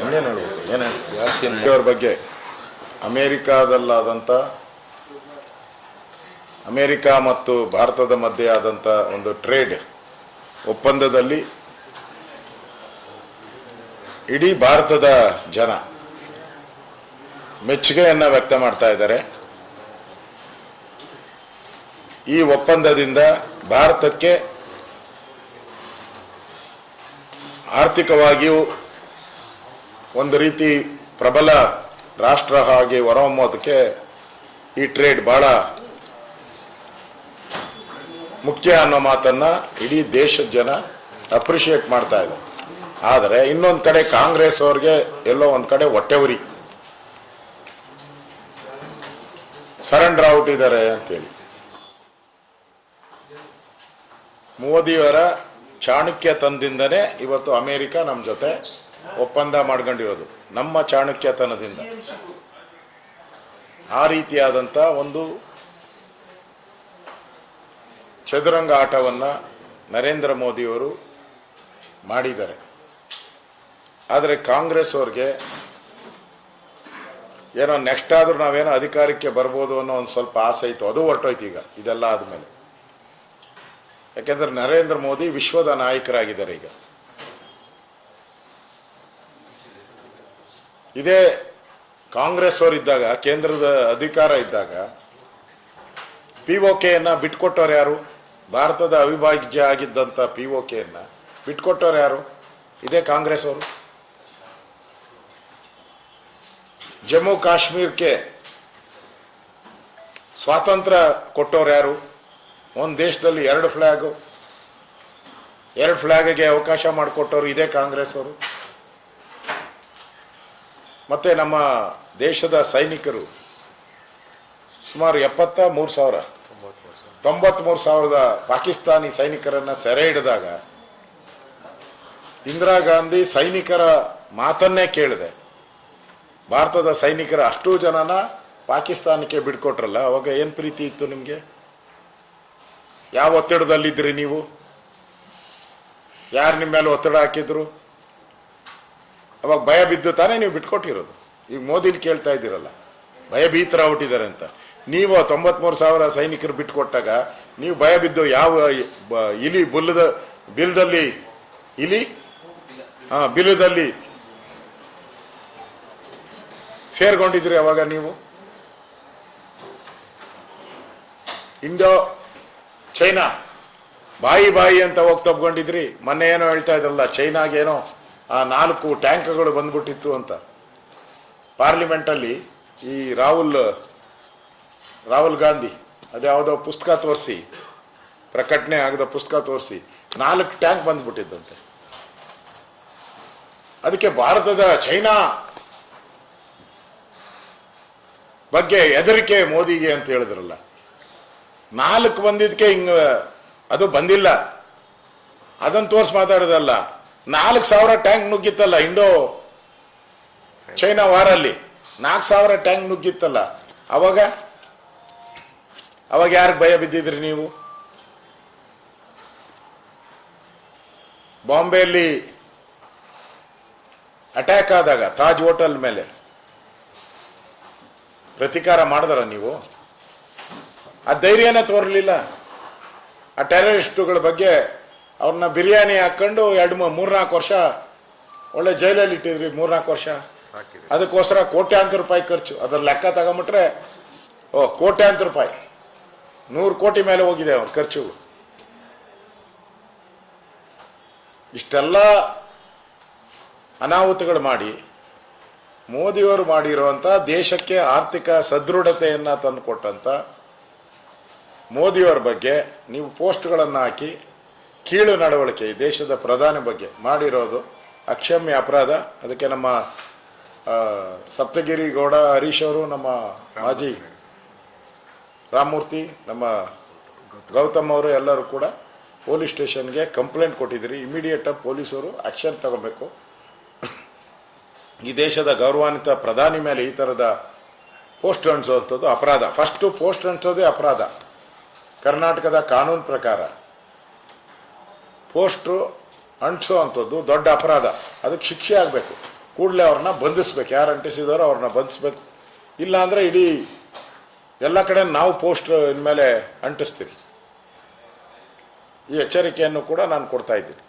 ಇನ್ನೇನು ಬಗ್ಗೆ ಅಮೇರಿಕಾದಲ್ಲಾದಂಥ ಅಮೇರಿಕಾ ಮತ್ತು ಭಾರತದ ಮಧ್ಯೆ ಆದಂಥ ಒಂದು ಟ್ರೇಡ್ ಒಪ್ಪಂದದಲ್ಲಿ ಇಡೀ ಭಾರತದ ಜನ ಮೆಚ್ಚುಗೆಯನ್ನು ವ್ಯಕ್ತ ಮಾಡ್ತಾ ಇದ್ದಾರೆ. ಈ ಒಪ್ಪಂದದಿಂದ ಭಾರತಕ್ಕೆ ಆರ್ಥಿಕವಾಗಿಯೂ ಒಂದು ರೀತಿ ಪ್ರಬಲ ರಾಷ್ಟ್ರ ಹಾಗೆ ಹೊರಹೊಮ್ಮೋದಕ್ಕೆ ಈ ಟ್ರೇಡ್ ಬಹಳ ಮುಖ್ಯ ಅನ್ನೋ ಮಾತನ್ನ ಇಡೀ ದೇಶದ ಜನ ಅಪ್ರಿಷಿಯೇಟ್ ಮಾಡ್ತಾ ಇದ್ದಾರೆ. ಆದರೆ ಇನ್ನೊಂದು ಕಡೆ ಕಾಂಗ್ರೆಸ್ ಅವ್ರಿಗೆ ಎಲ್ಲೋ ಒಂದು ಕಡೆ ಹೊಟ್ಟೆವರಿ. ಸರೆಂಡರ್ ಔಟ್ ಇದ್ದಾರೆ ಅಂತೇಳಿ. ಮೋದಿಯವರ ಚಾಣಕ್ಯತನದಿಂದನೇ ಇವತ್ತು ಅಮೇರಿಕ ನಮ್ಮ ಜೊತೆ ಒಪ್ಪಂದ ಮಾಡ್ಕೊಂಡಿರೋದು. ನಮ್ಮ ಚಾಣಕ್ಯತನದಿಂದ ಆ ರೀತಿಯಾದಂಥ ಒಂದು ಚದುರಂಗ ಆಟವನ್ನು ನರೇಂದ್ರ ಮೋದಿಯವರು ಮಾಡಿದ್ದಾರೆ. ಆದರೆ ಕಾಂಗ್ರೆಸ್ ಅವ್ರಿಗೆ ಏನೋ ನೆಕ್ಸ್ಟ್ ಆದರೂ ನಾವೇನೋ ಅಧಿಕಾರಕ್ಕೆ ಬರ್ಬೋದು ಅನ್ನೋ ಒಂದು ಸ್ವಲ್ಪ ಆಸೆ ಇತ್ತು. ಅದು ಹೊರಟೋಯ್ತು ಈಗ. ಇದೆಲ್ಲ ಆದಮೇಲೆ. ಯಾಕೆಂದ್ರೆ ನರೇಂದ್ರ ಮೋದಿ ವಿಶ್ವದ ನಾಯಕರಾಗಿದ್ದಾರೆ ಈಗ. ಇದೇ ಕಾಂಗ್ರೆಸ್ ಅವರಿದ್ದಾಗ, ಕೇಂದ್ರದ ಅಧಿಕಾರ ಇದ್ದಾಗ ಪಿ ಒ ಕೆಯನ್ನು ಬಿಟ್ಕೊಟ್ಟವ್ರು ಯಾರು? ಭಾರತದ ಅವಿಭಾಜ್ಯ ಆಗಿದ್ದಂಥ ಪಿ ಒ ಕೆಯನ್ನು ಬಿಟ್ಕೊಟ್ಟವ್ರು ಯಾರು? ಇದೇ ಕಾಂಗ್ರೆಸ್ ಅವರು. ಜಮ್ಮು ಕಾಶ್ಮೀರಕ್ಕೆ ಸ್ವಾತಂತ್ರ್ಯ ಕೊಟ್ಟವ್ರು ಯಾರು? ಒಂದು ದೇಶದಲ್ಲಿ ಎರಡು ಫ್ಲ್ಯಾಗು ಎರಡು ಫ್ಲ್ಯಾಗ್ಗೆ ಅವಕಾಶ ಮಾಡಿಕೊಟ್ಟವರು ಇದೇ ಕಾಂಗ್ರೆಸ್ ಅವರು. ಮತ್ತೆ ನಮ್ಮ ದೇಶದ ಸೈನಿಕರು ಸುಮಾರು ಎಪ್ಪತ್ತ ಮೂರು ಸಾವಿರ. ತೊಂಬತ್ಮೂರು ಸಾವಿರದ ಪಾಕಿಸ್ತಾನಿ ಸೈನಿಕರನ್ನ ಸೆರೆ ಹಿಡಿದಾಗ ಇಂದಿರಾ ಗಾಂಧಿ ಸೈನಿಕರ ಮಾತನ್ನೇ ಕೇಳಿದೆ. ಭಾರತದ ಸೈನಿಕರ ಅಷ್ಟೂ ಜನನ ಪಾಕಿಸ್ತಾನಕ್ಕೆ ಬಿಡ್ಕೊಟ್ರಲ್ಲ, ಅವಾಗ ಏನು ಪ್ರೀತಿ ಇತ್ತು ನಿಮಗೆ? ಯಾವ ಒತ್ತಡದಲ್ಲಿದ್ದೀರಿ ನೀವು? ಯಾರು ನಿಮ್ಮ ಮೇಲೆ ಒತ್ತಡ ಹಾಕಿದ್ರು? ಅವಾಗ ಭಯ ಬಿದ್ದು ತಾನೇ ನೀವು ಬಿಟ್ಕೊಟ್ಟಿರೋದು. ಈಗ ಮೋದಿ ಕೇಳ್ತಾ ಇದ್ದೀರಲ್ಲ, ಭಯ ಭೀತರ ಹುಟ್ಟಿದ್ದಾರೆ ಅಂತ. ನೀವು ತೊಂಬತ್ಮೂರು ಸಾವಿರ ಸೈನಿಕರು ಬಿಟ್ಕೊಟ್ಟಾಗ ನೀವು ಭಯ ಬಿದ್ದು ಯಾವ ಇಲಿ ಬುಲ್ಲದ, ಬಿಲ್ದಲ್ಲಿ, ಇಲಿ? ಹಾ ಬಿಲ್ಲದಲ್ಲಿ ಸೇರ್ಕೊಂಡಿದ್ರಿ ಅವಾಗ ನೀವು? Indo China. ಬಾಯಿ ಬಾಯಿ ಅಂತ ಹೋಗಿ ತಪ್ಕೊಂಡಿದ್ರಿ ಮೊನ್ನೆ ಏನೋ ಹೇಳ್ತಾ ಇದ್ರಲ್ಲ, ಚೈನಾಗೇನೋ ಆ ನಾಲ್ಕು ಟ್ಯಾಂಕ್ಗಳು ಬಂದ್ಬಿಟ್ಟಿತ್ತು ಅಂತ. ಪಾರ್ಲಿಮೆಂಟಲ್ಲಿ ಈ ರಾಹುಲ್ ರಾಹುಲ್ ಗಾಂಧಿ ಅದ್ಯಾವುದೋ ಪುಸ್ತಕ ತೋರಿಸಿ, ಪ್ರಕಟಣೆ ಆಗದ ಪುಸ್ತಕ ತೋರಿಸಿ, ನಾಲ್ಕು ಟ್ಯಾಂಕ್ ಬಂದ್ಬಿಟ್ಟಿದ್ದಂತೆ. ಅದಕ್ಕೆ ಭಾರತದ ಚೈನಾ ಬಗ್ಗೆ ಹೆದರಿಕೆ ಮೋದಿಗೆ ಅಂತ ಹೇಳಿದ್ರಲ್ಲ. ನಾಲ್ಕು ಬಂದಿದ್ದಕ್ಕೆ ಹಿಂಗ ಅದು ಬಂದಿಲ್ಲ. ಅದನ್ನು ತೋರಿಸಿ ಮಾತಾಡೋದಲ್ಲ. ನಾಲ್ಕು ಸಾವಿರ ಟ್ಯಾಂಕ್ ನುಗ್ಗಿತ್ತಲ್ಲ ಇಂಡೋ ಚೈನಾ ವಾರಲ್ಲಿ. ನಾಲ್ಕು ಸಾವಿರ ಟ್ಯಾಂಕ್ ನುಗ್ಗಿತ್ತಲ್ಲ. ಅವಾಗ? ಅವಾಗ ಯಾರಿಗೆ ಭಯ ಬಿದ್ದಿದ್ರಿ ನೀವು? ಬಾಂಬೆಯಲ್ಲಿ ಅಟ್ಯಾಕ್ ಆದಾಗ ತಾಜ್ ಹೋಟೆಲ್ ಮೇಲೆ ಪ್ರತೀಕಾರ ಮಾಡಿದ್ರ ನೀವು? ಆ ಧೈರ್ಯನೇ ತೋರಲಿಲ್ಲ. ಆ ಟೆರರಿಸ್ಟುಗಳ ಬಗ್ಗೆ ಅವ್ರನ್ನ ಬಿರಿಯಾನಿ ಹಾಕೊಂಡು ಎರಡು ಮೂರ್ನಾಲ್ಕು ವರ್ಷ ಒಳ್ಳೆ ಜೈಲಲ್ಲಿ ಇಟ್ಟಿದ್ರಿ ಮೂರ್ನಾಲ್ಕು ವರ್ಷ. ಅದಕ್ಕೋಸ್ಕರ ಕೋಟ್ಯಾಂತರ ರೂಪಾಯಿ ಖರ್ಚು. ಅದ್ರ ಲೆಕ್ಕ ತಗೊಂಬಿಟ್ರೆ ಓ ಕೋಟ್ಯಾಂತರ ರೂಪಾಯಿ. ನೂರು ಕೋಟಿ ಮೇಲೆ ಹೋಗಿದೆ ಅವ್ರ ಖರ್ಚು ಇಷ್ಟೆಲ್ಲ ಅನಾಹುತಗಳು ಮಾಡಿ ಮೋದಿಯವರು ಮಾಡಿರುವಂಥ ದೇಶಕ್ಕೆ ಆರ್ಥಿಕ ಸದೃಢತೆಯನ್ನು ತಂದುಕೊಟ್ಟಂಥ ಮೋದಿಯವರ ಬಗ್ಗೆ ನೀವು ಪೋಸ್ಟ್ಗಳನ್ನು ಹಾಕಿ ಕೀಳು ನಡವಳಿಕೆ, ಈ ದೇಶದ ಪ್ರಧಾನಿ ಬಗ್ಗೆ ಮಾಡಿರೋದು ಅಕ್ಷಮ್ಯ ಅಪರಾಧ. ಅದಕ್ಕೆ ನಮ್ಮ ಸಪ್ತಗಿರಿ ಗೌಡ, ಹರೀಶ್ ಅವರು, ನಮ್ಮ ಮಾಜಿ ರಾಮಮೂರ್ತಿ, ನಮ್ಮ ಗೌತಮ್ ಅವರು ಎಲ್ಲರೂ ಕೂಡ ಪೊಲೀಸ್ ಸ್ಟೇಷನ್ಗೆ ಕಂಪ್ಲೇಂಟ್ ಕೊಟ್ಟಿದ್ದೀರಿ. ಇಮಿಡಿಯೇಟಾಗಿ ಪೊಲೀಸರು ಆಕ್ಷನ್ ತಗೋಬೇಕು. ಈ ದೇಶದ ಗೌರವಾನ್ವಿತ ಪ್ರಧಾನಿ ಮೇಲೆ ಈ ಥರದ ಪೋಸ್ಟ್ ಅಂಟಿಸುವಂಥದ್ದು ಅಪರಾಧ. ಫಸ್ಟು ಪೋಸ್ಟ್ ಅಂಟಿಸೋದೇ ಅಪರಾಧ. ಕರ್ನಾಟಕದ ಕಾನೂನು ಪ್ರಕಾರ ಪೋಸ್ಟ್ರು ಅಂಟಿಸೋ ಅಂಥದ್ದು ದೊಡ್ಡ ಅಪರಾಧ. ಅದಕ್ಕೆ ಶಿಕ್ಷೆ ಆಗಬೇಕು. ಕೂಡಲೇ ಅವ್ರನ್ನ ಬಂಧಿಸ್ಬೇಕು. ಯಾರು ಅಂಟಿಸಿದಾರೋ ಅವ್ರನ್ನ ಬಂಧಿಸ್ಬೇಕು. ಇಲ್ಲಾಂದರೆ ಇಡೀ ಎಲ್ಲ ಕಡೆ ನಾವು ಪೋಸ್ಟ್ ಇನ್ಮೇಲೆ ಅಂಟಿಸ್ತೀವಿ. ಈ ಎಚ್ಚರಿಕೆಯನ್ನು ಕೂಡ ನಾನು ಕೊಡ್ತಾ ಇದ್ದೀನಿ.